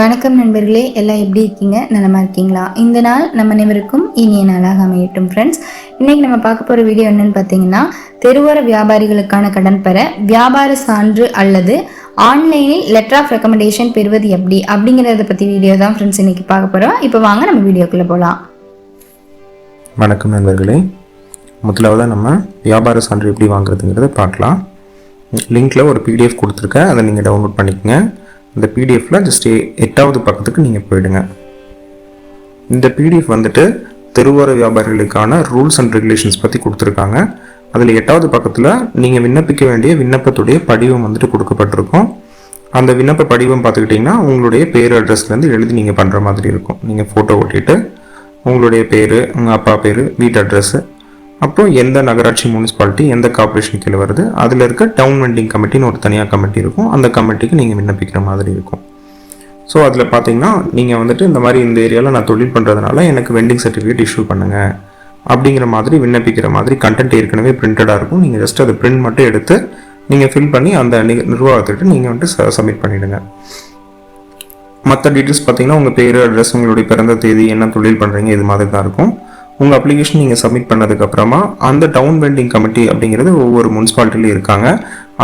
வணக்கம் நண்பர்களே எல்லாம் எப்படி இருக்கீங்க? நலமா இருக்கீங்களா? இந்த நாள் நம்ம அனைவருக்கும் இனிய நாளாக அமையட்டும் ஃப்ரெண்ட்ஸ் இன்னைக்கு நம்ம பார்க்க போகிற வீடியோ என்னன்னு பார்த்தீங்கன்னா தெருவோர வியாபாரிகளுக்கான கடன் பெற வியாபார சான்று அல்லது ஆன்லைனில் லெட்டர் ஆஃப் ரெக்கமெண்டேஷன் பெறுவது எப்படி? அப்படிங்கிறத பற்றி வீடியோ தான் ஃப்ரெண்ட்ஸ் இன்னைக்கு பார்க்க போகிறோம் இப்போ வாங்க நம்ம வீடியோக்குள்ளே போகலாம் வணக்கம் நண்பர்களே. முதலாவது நம்ம வியாபார சான்று எப்படி வாங்குறதுங்கிறத பார்க்கலாம். லிங்க்கில் ஒரு பிடிஎஃப் கொடுத்துருக்கேன். அதை நீங்கள் டவுன்லோட் பண்ணிக்கோங்க. இந்த பிடிஎஃப்பில் ஜஸ்ட் எட்டாவது பக்கத்துக்கு நீங்கள் போயிடுங்க. இந்த பிடிஎஃப் வந்துட்டு தெருவோர வியாபாரிகளுக்கான ரூல்ஸ் அண்ட் ரெகுலேஷன்ஸ் பற்றி கொடுத்துருக்காங்க. அதில் எட்டாவது பக்கத்தில் நீங்கள் விண்ணப்பிக்க வேண்டிய விண்ணப்பத்துடைய படிவம் வந்துட்டு கொடுக்கப்பட்டிருக்கும். அந்த விண்ணப்ப படிவம் பார்த்துக்கிட்டிங்கன்னா உங்களுடைய பேர் அட்ரஸ்லேருந்து எழுதி நீங்கள் பண்ணுற மாதிரி இருக்கும். நீங்கள் ஃபோட்டோ ஓட்டிட்டு உங்களுடைய பேர் உங்கள் அப்பா பேர் வீட்டு அட்ரஸ்ஸு அப்புறம் எந்த நகராட்சி முனிசிபாலிட்டி எந்த கார்பரேஷன் கீழே வருது? அதில் இருக்க டவுன் வெண்டிங் கமிட்டின்னு ஒரு தனியாக கமிட்டி இருக்கும். அந்த கமிட்டிக்கு நீங்கள் விண்ணப்பிக்கிற மாதிரி இருக்கும். ஸோ அதில் பார்த்தீங்கன்னா நீங்கள் வந்துட்டு இந்த மாதிரி இந்த ஏரியாவில் நான் தொழில் பண்ணுறதுனால எனக்கு வெண்டிங் சர்டிஃபிகேட் இஷ்யூ பண்ணுங்கள் அப்படிங்கிற மாதிரி விண்ணப்பிக்கிற மாதிரி கண்டென்ட் ஏற்கனவே பிரிண்டடாக இருக்கும். நீங்கள் ஜஸ்ட் அதை பிரிண்ட் மட்டும் எடுத்து நீங்கள் ஃபில் பண்ணி அந்த நி- நிர்வாகத்திட்ட நீங்கள் வந்துட்டு சப்மிட் பண்ணிவிடுங்க மற்ற டீட்டெயில்ஸ் பார்த்தீங்கன்னா உங்கள் பேர் அட்ரஸ் உங்களுடைய பிறந்த தேதி என்ன தொழில் பண்ணுறீங்க இது மாதிரி தான் இருக்கும். உங்கள் அப்ளிகேஷன் நீங்கள் சப்மிட் பண்ணதுக்கப்புறமா அந்த டவுன் வெண்டிங் கமிட்டி அப்படிங்கிறது ஒவ்வொரு முனிசிபாலிட்டிலையும் இருக்காங்க.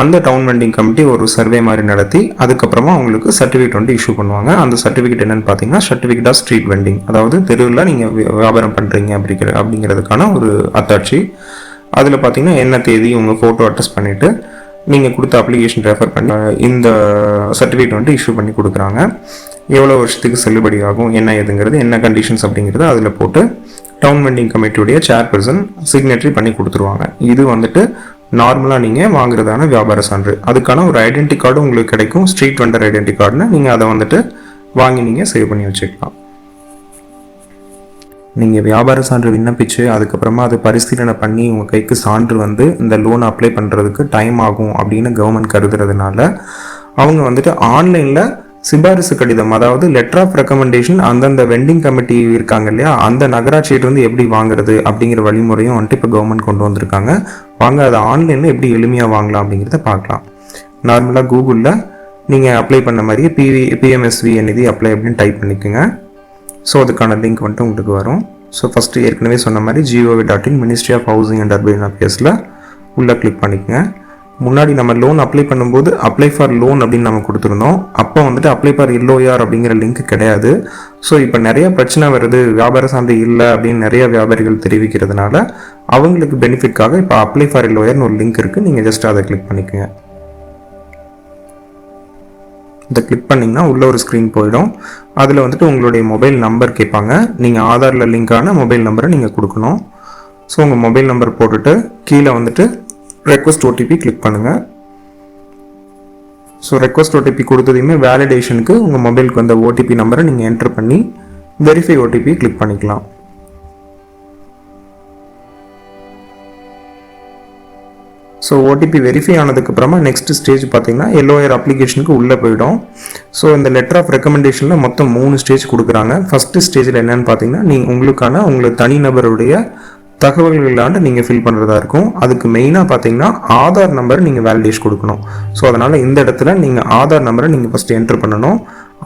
அந்த டவுன் வெண்டிங் கமிட்டி ஒரு சர்வே மாதிரி நடத்தி அதுக்கப்புறமா உங்களுக்கு சர்டிஃபிகேட் வந்து இஷ்யூ பண்ணுவாங்க. அந்த சர்டிஃபிகேட் என்னென்னு பார்த்தீங்கன்னா சர்டிஃபிகேட் ஆஃப் ஸ்ட்ரீட் வெண்டிங் அதாவது தெருவில் நீங்கள் வியாபாரம் பண்ணுறீங்க அப்படிங்கிற அப்படிங்கிறதுக்கான ஒரு அத்தாட்சி அதில் பார்த்தீங்கன்னா என்ன தேதி உங்கள் ஃபோட்டோ அட்டஸ்ட் பண்ணிவிட்டு நீங்கள் கொடுத்த அப்ளிகேஷன் ரெஃபர் பண்ணி இந்த சர்டிஃபிகேட் வந்து இஷ்யூ பண்ணி கொடுக்குறாங்க. எவ்வளோ வருஷத்துக்கு செல்லுபடி ஆகும் என்ன ஏதுங்கிறது என்ன கண்டிஷன்ஸ் அப்படிங்கிறது அதில் போட்டு டவுன் வெண்டிங் கமிட்டியுடைய சேர்பர்சன் சிக்னேட்ரி பண்ணி கொடுத்துருவாங்க. இது வந்துட்டு நார்மலாக நீங்கள் வாங்குறதான வியாபார சான்று. அதுக்கான ஒரு ஐடென்டி கார்டு உங்களுக்கு கிடைக்கும். ஸ்ட்ரீட் வெண்டர் ஐடென்டி கார்டுன்னு நீங்கள் அதை வந்துட்டு வாங்கி நீங்கள் சேவ் பண்ணி வச்சுக்கலாம். நீங்கள் வியாபார சான்று விண்ணப்பிச்சு அதுக்கப்புறமா அது பரிசீலனை பண்ணி உங்கள் கைக்கு சான்று வந்து இந்த லோன் அப்ளை பண்ணுறதுக்கு டைம் ஆகும் அப்படின்னு கவர்மெண்ட் கருதுறதுனால அவங்க வந்துட்டு ஆன்லைனில் சிபாரிசு கடிதம் அதாவது லெட்டர் ஆஃப் ரெக்கமெண்டேஷன் அந்தந்த வெண்டிங் கமிட்டி இருக்காங்க இல்லையா அந்த நகராட்சியிட்ட எப்படி வாங்குறது அப்படிங்கிற வழிமுறையும் வந்துட்டு இப்போ கவர்மெண்ட் கொண்டு வந்திருக்காங்க. வாங்க அதை ஆன்லைனில் எப்படி எளிமையாக வாங்கலாம் அப்படிங்கிறத பார்க்கலாம். நார்மலாக கூகுளில் நீங்கள் அப்ளை பண்ண மாதிரியே பிவி பிஎம்எஸ்வி நிதி அப்ளை அப்படின்னு டைப் பண்ணிக்கோங்க. ஸோ அதுக்கான லிங்க் வந்துட்டு உங்களுக்கு வரும். ஸோ ஃபஸ்ட்டு ஏற்கனவே சொன்ன மாதிரி G O V dot in ministry of housing and urban அஃபேர்ஸில் உள்ளே கிளிக் பண்ணிக்கோங்க. முன்னாடி நம்ம லோன் அப்ளை பண்ணும்போது அப்ளை ஃபார் லோன் அப்படின்னு நம்ம கொடுத்துருந்தோம். அப்போ வந்துட்டு அப்ளை ஃபார் இல்லோயார் அப்படிங்கிற லிங்க் கிடையாது. ஸோ இப்போ நிறைய பிரச்சனை வருது. வியாபார சந்தை இல்லை அப்படின்னு நிறைய வியாபாரிகள் தெரிவிக்கிறதுனால அவங்களுக்கு பெனிஃபிட்காக இப்போ அப்ளை ஃபார் இல்லோயர்னு ஒரு லிங்க் இருக்குது நீங்கள் ஜஸ்ட் அதை கிளிக் பண்ணிக்கோங்க. இதை கிளிக் பண்ணிங்கன்னா உள்ள ஒரு ஸ்க்ரீன் போயிடும். அதில் வந்துட்டு உங்களுடைய மொபைல் நம்பர் கேட்பாங்க. நீங்கள் ஆதாரில் லிங்கான மொபைல் நம்பரை நீங்கள் கொடுக்கணும். ஸோ உங்கள் மொபைல் நம்பர் போட்டுட்டு கீழே வந்துட்டு ரெக்வஸ்ட் ஓடிபி கிளிக் பண்ணுங்கள் ஸோ ரெக்வஸ்ட் ஓடிபி கொடுத்ததையுமே வேலிடேஷனுக்கு உங்கள் மொபைலுக்கு வந்த ஓடிபி நம்பரை நீங்கள் என்டர் பண்ணி வெரிஃபை ஓடிபி கிளிக் பண்ணிக்கலாம். ஸோ ஓடிபி வெரிஃபை ஆனதுக்கப்புறமா நெக்ஸ்ட் ஸ்டேஜ் பார்த்தீங்கன்னா எல்லோயர் அப்ளிகேஷனுக்கு உள்ளே போயிடும். ஸோ இந்த லெட்டர் ஆஃப் ரெக்கமெண்டேஷனில் மொத்தம் மூணு ஸ்டேஜ் கொடுக்குறாங்க. ஃபஸ்ட்டு ஸ்டேஜில் என்னென்னு பார்த்தீங்கன்னா நீங்கள் உங்களுக்கான உங்களுக்கு தனிநபருடைய தகவல்களாண்டு நீங்கள் ஃபில் பண்ணுறதா இருக்கும். அதுக்கு மெயினாக பார்த்தீங்கன்னா ஆதார் நம்பர் நீங்கள் வேலிடேஷ் கொடுக்கணும். ஸோ அதனால் இந்த இடத்துல நீங்கள் ஆதார் நம்பரை நீங்கள் ஃபஸ்ட்டு என்ட்ரு பண்ணணும்.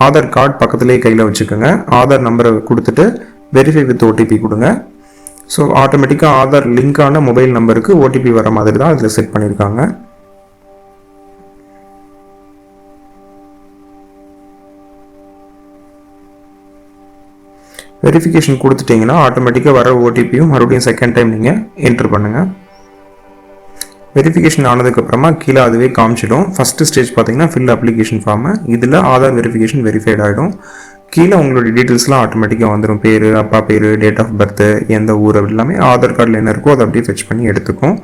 ஆதார் கார்டு பக்கத்துலேயே கையில் வச்சுக்கோங்க. ஆதார் நம்பரை கொடுத்துட்டு வெரிஃபை வித் ஓடிபி கொடுங்க. ஸோ ஆட்டோமேட்டிக்காக ஆதார் லிங்கான மொபைல் நம்பருக்கு ஓடிபி வர மாதிரி தான் இதில் செட் பண்ணியிருக்காங்க வெரிஃபிகேஷன் கொடுத்துட்டீங்கன்னா ஆட்டோமேட்டிக்காக வர ஓடிபியும் மறுபடியும் செகண்ட் டைம் நீங்கள் என்ட்ரு பண்ணுங்கள் வெரிஃபிகேஷன் ஆனதுக்கப்புறமா கீழே அதுவே காமிச்சிடும். ஃபஸ்ட்டு ஸ்டேஜ் பார்த்தீங்கன்னா ஃபில் அப்ளிகேஷன் ஃபார்மு இதில் ஆதார் வெரிஃபிகேஷன் வெரிஃபைட் ஆகிடும் கீழே உங்களுடைய டீட்டெயில்ஸ்லாம் ஆட்டோமேட்டிக்காக வந்துடும் பேர் அப்பா பேர் டேட் ஆஃப் பர்த்து எந்த ஊர் அப்படி எல்லாமே ஆதார் கார்டில் என்ன இருக்கோ அதை அப்படியே ஃபெச் பண்ணி எடுத்துக்கும்.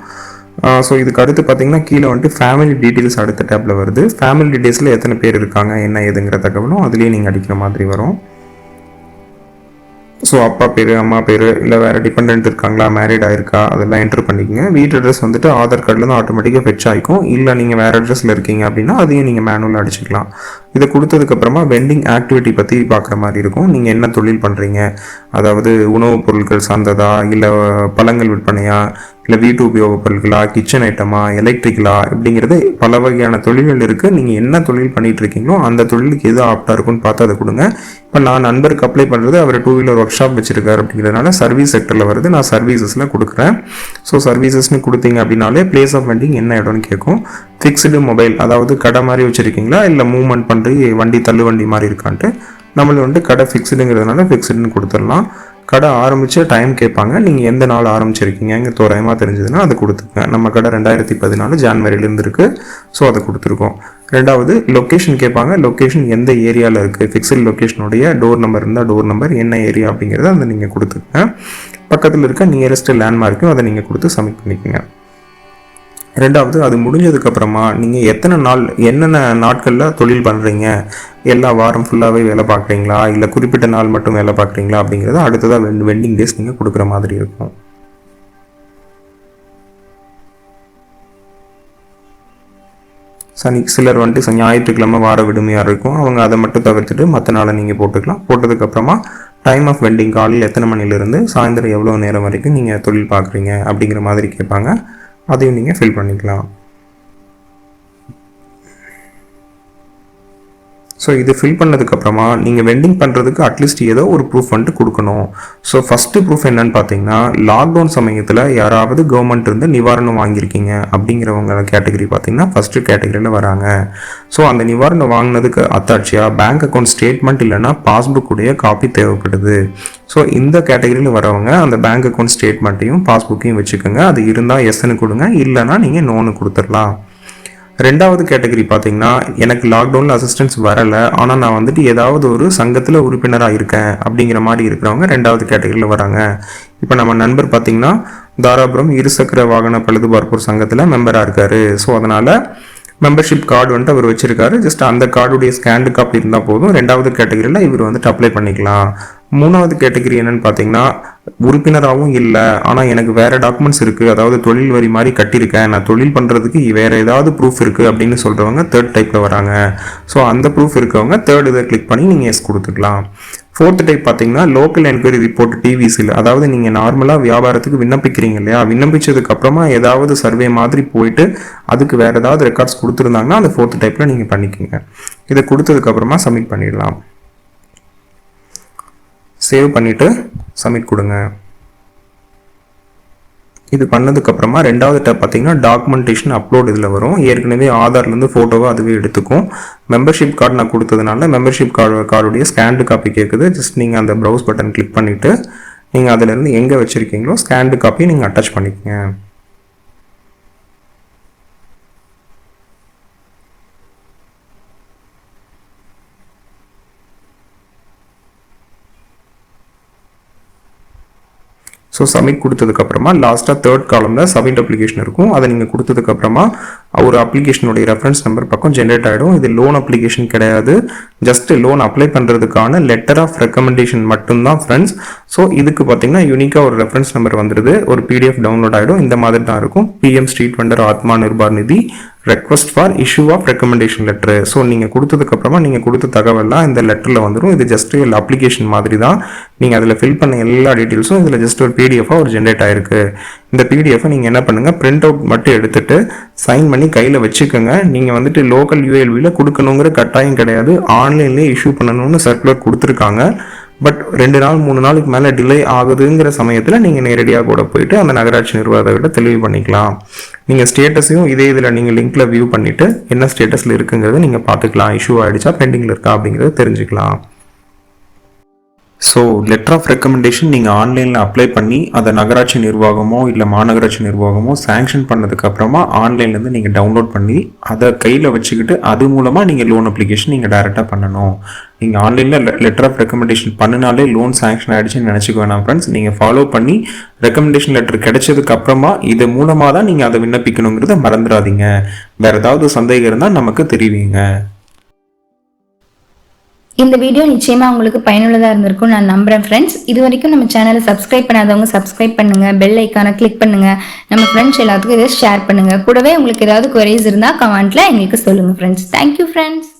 ஸோ இதுக்கு அடுத்து பார்த்தீங்கன்னா கீழே வந்துட்டு ஃபேமிலி டீட்டெயில்ஸ் அடுத்த டேப்பில் வருது. ஃபேமிலி டீட்டெயில்ஸில் எத்தனை பேர் இருக்காங்க என்ன ஏதுங்கிற தகவலும் அதுலேயே நீங்கள் அடிக்கிற மாதிரி வரும். ஸோ அப்பா பேர் அம்மா பேர் இல்லை வேறு டிபெண்ட் இருக்காங்களா மேரீட் ஆயிருக்கா அதெல்லாம் என்டர் பண்ணிக்கங்க. வீட்டு அட்ரஸ் வந்துட்டு ஆதார் கார்டுலேருந்து ஆட்டோமேட்டிக்காக ஃபெச் ஆகிக்கும் இல்லை நீங்கள் வேறு அட்ரஸில் இருக்கீங்க அப்படின்னா அதையும் நீங்கள் மேனுவலாக அடிச்சுக்கலாம். இதை கொடுத்ததுக்கப்புறமா வெண்டிங் ஆக்டிவிட்டி பற்றி பார்க்குற மாதிரி இருக்கும். நீங்கள் என்ன தொழில் பண்ணுறீங்க அதாவது உணவுப் பொருட்கள் சார்ந்ததா இல்லை பழங்கள் விற்பனையா இல்லை வீட்டு உபயோகப் பொருட்களா கிச்சன் ஐட்டமா எலக்ட்ரிக்கலா இப்படிங்கிறது பல வகையான தொழில்கள் இருக்குது நீங்கள் என்ன தொழில் பண்ணிட்டு இருக்கீங்களோ அந்த தொழிலுக்கு எது ஆப்டாக இருக்கும்னு பார்த்து அதை கொடுங்க. இப்போ நான் நண்பருக்கு அப்ளை பண்ணுறது அவர் டூ வீலர் ஒர்க் ஷாப் வச்சிருக்காரு அப்படிங்கிறதுனால சர்வீஸ் செக்டரில் வருது. நான் சர்வீசஸில் கொடுக்குறேன். ஸோ சர்வீசஸ்னு கொடுத்தீங்க அப்படின்னாலே பிளேஸ் ஆஃப் வெண்டிங் என்ன இடம்னு கேட்கும். ஃபிக்ஸ்டு மொபைல் அதாவது கடை மாதிரி வச்சுருக்கீங்களா? இல்லை மூவ்மெண்ட் பண்ணுறது வண்டி தள்ளு வண்டி மாதிரி இருக்கான்ட்டு. நம்மளை வந்து கடை ஃபிக்ஸ்டுங்கிறதுனால ஃபிக்ஸ்டுன்னு கொடுத்துடலாம். கடை ஆரம்பித்த டைம் கேட்பாங்க. நீங்கள் எந்த நாள் ஆரம்பிச்சிருக்கீங்க? தோராயமாக தெரிஞ்சதுன்னா அதை கொடுத்துருங்க நம்ம கடை ரெண்டாயிரத்தி பதினாலு ஜான்வரியிலேருந்து இருக்குது ஸோ அதை கொடுத்துருக்கோம். ரெண்டாவது லொக்கேஷன் கேட்பாங்க. லொக்கேஷன் எந்த ஏரியாவில் இருக்குது ஃபிக்ஸட் லொக்கேஷனுடைய டோர் நம்பர் இருந்தால் டோர் நம்பர் என்ன ஏரியா அப்படிங்கிறத அதை நீங்கள் கொடுத்துருங்க பக்கத்தில் இருக்க நியரஸ்ட் லேண்ட்மார்க்கும் அதை நீங்கள் கொடுத்து சப்மிட் பண்ணிக்கோங்க. ரெண்டாவது அது முடிஞ்சதுக்கப்புறமா நீங்கள் எத்தனை நாள் என்னென்ன நாட்களில் தொழில் பண்ணுறீங்க எல்லா வாரம் ஃபுல்லாகவே வேலை பார்க்குறீங்களா? இல்லை குறிப்பிட்ட நாள் மட்டும் வேலை பார்க்குறீங்களா? அப்படிங்கிறத அடுத்ததாக வெண்டிங் டேஸ் நீங்கள் கொடுக்குற மாதிரி இருக்கும். சனி சிலர் வந்துட்டு ஞாயிற்றுக்கிழமை வார விடுமையாக இருக்கும். அவங்க அதை மட்டும் தவிர்த்துட்டு மற்ற நாளை நீங்கள் போட்டுக்கலாம். போட்டதுக்கப்புறமா டைம் ஆஃப் வெண்டிங் காலையில் எத்தனை மணிலேருந்து சாயந்தரம் எவ்வளோ நேரம் வரைக்கும் நீங்கள் தொழில் பார்க்குறீங்க? அப்படிங்கிற மாதிரி கேட்பாங்க. அதையும் நீங்கள் ஃபில் பண்ணிக்கலாம். ஸோ இது ஃபில் பண்ணதுக்கப்புறமா நீங்கள் வெண்டிங் பண்ணுறதுக்கு அட்லீஸ்ட் ஏதோ ஒரு ப்ரூஃப் வந்துட்டு கொடுக்கணும். ஸோ ஃபஸ்ட்டு ப்ரூஃப் என்னன்னு பார்த்தீங்கன்னா லாக்டவுன் சமயத்தில் யாராவது கவர்மெண்ட் இருந்து நிவாரணம் வாங்கியிருக்கீங்க அப்படிங்கிறவங்க கேட்டகரி பார்த்தீங்கன்னா ஃபஸ்ட்டு கேட்டகரியில் வராங்க. ஸோ அந்த நிவாரணம் வாங்கினதுக்கு அத்தாட்சியாக பேங்க் அக்கௌண்ட் ஸ்டேட்மெண்ட் இல்லைன்னா பாஸ்புக் உடைய காப்பி தேவைப்படுது. ஸோ இந்த கேட்டகரியில் வரவங்க அந்த பேங்க் அக்கௌண்ட் ஸ்டேட்மெண்ட்டையும் பாஸ்புக்கையும் வச்சுக்கோங்க. அது இருந்தால் எஸ்ன்னு கொடுங்க இல்லைன்னா நீங்கள் நோன்னு கொடுத்துடலாம். ரெண்டாவது கேட்டகரி பார்த்தீங்கன்னா எனக்கு லாக்டவுனில் அசிஸ்டன்ஸ் வரலை. ஆனால் நான் வந்துட்டு ஏதாவது ஒரு சங்கத்தில் உறுப்பினராக இருக்கேன் அப்படிங்கிற மாதிரி இருக்கிறவங்க ரெண்டாவது கேட்டகரியில் வராங்க. இப்போ நம்ம நண்பர் பார்த்தீங்கன்னா தாராபுரம் இருசக்கர வாகன பழுதுபார்ப்போர் சங்கத்தில் மெம்பராக இருக்காரு. ஸோ அதனால் மெம்பர்ஷிப் கார்டு வந்துட்டு அவர் வச்சிருக்காரு. ஜஸ்ட் அந்த கார்டுடைய ஸ்கேண்டு காப்பி இருந்தால் போதும். ரெண்டாவது கேட்டகரியில் இவர் வந்துட்டு அப்ளை பண்ணிக்கலாம். மூணாவது கேட்டகரி என்னன்னு பார்த்தீங்கன்னா உறுப்பினராகவும் இல்லை ஆனால் எனக்கு வேறு டாக்குமெண்ட்ஸ் இருக்குது அதாவது தொழில் வரி மாதிரி கட்டியிருக்கேன். நான் தொழில் பண்ணுறதுக்கு வேற ஏதாவது ப்ரூஃப் இருக்குது அப்படின்னு சொல்கிறவங்க தேர்ட் டைப்பில் வராங்க. ஸோ அந்த ப்ரூஃப் இருக்கவங்க தேர்ட் இதை கிளிக் பண்ணி நீங்கள் எஸ் கொடுத்துக்கலாம். ஃபோர்த் டைப் பார்த்தீங்கன்னா லோக்கல் என்கொயரி ரிப்போர்ட் டிவிசியில் அதாவது நீங்கள் நார்மலாக வியாபாரத்துக்கு விண்ணப்பிக்கிறீங்க இல்லையா? விண்ணப்பிச்சதுக்கு அப்புறமா ஏதாவது சர்வே மாதிரி போயிட்டு அதுக்கு வேறு ஏதாவது ரெக்கார்ட்ஸ் கொடுத்துருந்தாங்கன்னா அந்த ஃபோர்த் டைப்பில் நீங்கள் பண்ணிக்கோங்க. இதை கொடுத்ததுக்கப்புறமா சப்மிட் பண்ணிடலாம். சேவ் பண்ணிவிட்டு சப்மிட் கொடுங்க. இது பண்ணதுக்கப்புறமா ரெண்டாவது டேப் பார்த்தீங்கன்னா டாக்குமெண்டேஷன் அப்லோட் இதில் வரும். ஏற்கனவே ஆதார்லேருந்து ஃபோட்டோவை அதுவே எடுத்துக்கும். மெம்பர்ஷிப் கார்டு நான் கொடுத்ததுனால மெம்பர்ஷிப் கார்டு கார்டுடைய ஸ்கேண்டு காப்பி கேட்குது ஜஸ்ட் நீங்கள் அந்த ப்ரௌஸ் பட்டன் கிளிக் பண்ணிவிட்டு நீங்கள் அதிலேருந்து எங்கே வச்சுருக்கீங்களோ ஸ்கேண்டு காப்பி நீங்கள் அட்டாச் பண்ணிக்கோங்க. ஸோ சப்மிட் கொடுத்ததுக்கப்புறமா லாஸ்ட்டாக தேர்ட் காலமில் சப்மிட் அப்ளிகேஷன் இருக்கும். அதை நீங்கள் கொடுத்ததுக்கப்புறமா ஒரு அப்ளிகேஷனுடைய ரெஃபரன்ஸ் நம்பர் பக்கம் ஜென்ரேட் ஆகிடும் இது லோன் அப்ளிகேஷன் கிடையாது. ஜஸ்ட் லோன் அப்ளை பண்ணுறதுக்கான லெட்டர் ஆஃப் ரெக்கமெண்டேஷன் மட்டும்தான் ஃப்ரெண்ட்ஸ் ஸோ இதுக்கு பார்த்தீங்கன்னா யூனிக்காக ஒரு ரெஃபரன்ஸ் நம்பர் வந்துடுது ஒரு பிடிஎஃப் டவுன்லோட் ஆகிடும் இந்த மாதிரி தான் இருக்கும். PM street vendor Atma Nirbhar Nidhi request for issue of recommendation letter so நீங்கள் கொடுத்ததுக்கப்புறமா நீங்கள் கொடுத்த தகவல்லாம் இந்த லெட்டரில் வந்துடும் இது ஜஸ்ட் அப்ளிகேஷன் மாதிரி தான். நீங்கள் அதில் ஃபில் பண்ண எல்லா டீட்டெயில்ஸும் இதில் ஜஸ்ட் ஒரு பிடிஎஃபாக ஒரு ஜென்ரேட் ஆயிருக்கு. இந்த பிடிஎஃபை நீங்கள் என்ன பண்ணுங்கள் பிரிண்ட் அவுட் மட்டும் எடுத்துட்டு சைன் பண்ணி கையில் வச்சுக்கோங்க. நீங்கள் வந்துட்டு லோக்கல் யூஎல்வியில் கொடுக்கணுங்கிற கட்டாயம் கிடையாது. ஆன்லைன்லேயே இஷ்யூ பண்ணணும்னு சர்க்குலர் கொடுத்துருக்காங்க. பட் ரெண்டு நாள் மூணு நாளுக்கு மேலே டிலே ஆகுதுங்கிற சமயத்தில் நீங்கள் நேரடியாக கூட போயிட்டு அந்த நகராட்சி நிர்வாகத்தை தெளிவு பண்ணிக்கலாம். நீங்கள் ஸ்டேட்டஸையும் இதே இதில் நீங்கள் லிங்க்கில் வியூ பண்ணிவிட்டு என்ன ஸ்டேட்டஸில் இருக்குங்கிறத நீங்கள் பார்த்துக்கலாம். இஷ்யூ ஆகிடுச்சா பெண்டிங்கில் இருக்கா அப்படிங்கிறத தெரிஞ்சுக்கலாம். ஸோ லெட்டர் ஆஃப் ரெக்கமெண்டேஷன் நீங்கள் ஆன்லைனில் அப்ளை பண்ணி அதை நகராட்சி நிர்வாகமோ இல்லை மாநகராட்சி நிர்வாகமோ சேங்ஷன் பண்ணதுக்கப்புறமா ஆன்லைன்லேருந்து நீங்கள் டவுன்லோட் பண்ணி அதை கையில் வச்சுக்கிட்டு அது மூலமாக நீங்கள் லோன் அப்ளிகேஷன் நீங்கள் டைரெக்டாக பண்ணணும். நீங்கள் ஆன்லைனில் லெட்டர் ஆஃப் ரெக்கமெண்டேஷன் பண்ணினாலே லோன் சேங்ஷன் ஆகிடுச்சுன்னு நினச்சிக்க வேணாம் ஃப்ரெண்ட்ஸ் நீங்கள் ஃபாலோ பண்ணி ரெக்கமெண்டேஷன் லெட்டர் கிடைச்சதுக்கு அப்புறமா இது மூலமாக தான் நீங்கள் அதை விண்ணப்பிக்கணுங்கிறத மறந்துடாதீங்க. வேறு ஏதாவது சந்தேகம் இருந்தால் நமக்கு தெரிவிங்க. இந்த வீடியோ நிச்சயமாக உங்களுக்கு பயனுள்ளதாக இருந்திருக்கும் நான் நம்புறேன் ஃப்ரெண்ட்ஸ் இது வரைக்கும் நம்ம சேனலை சப்ஸ்கிரைப் பண்ணாதவங்க சப்ஸ்கிரைப் பண்ணுங்க. பெல் ஐக்கானை கிளிக் பண்ணுங்க. நம்ம ஃப்ரெண்ட்ஸ் எல்லாத்துக்கும் இதை ஷேர் பண்ணுங்க. கூடவே உங்களுக்கு ஏதாவது குறைஸ் இருந்தால் கமெண்ட்டில் எங்களுக்கு சொல்லுங்க ஃப்ரெண்ட்ஸ் தேங்க்யூ ஃப்ரெண்ட்ஸ்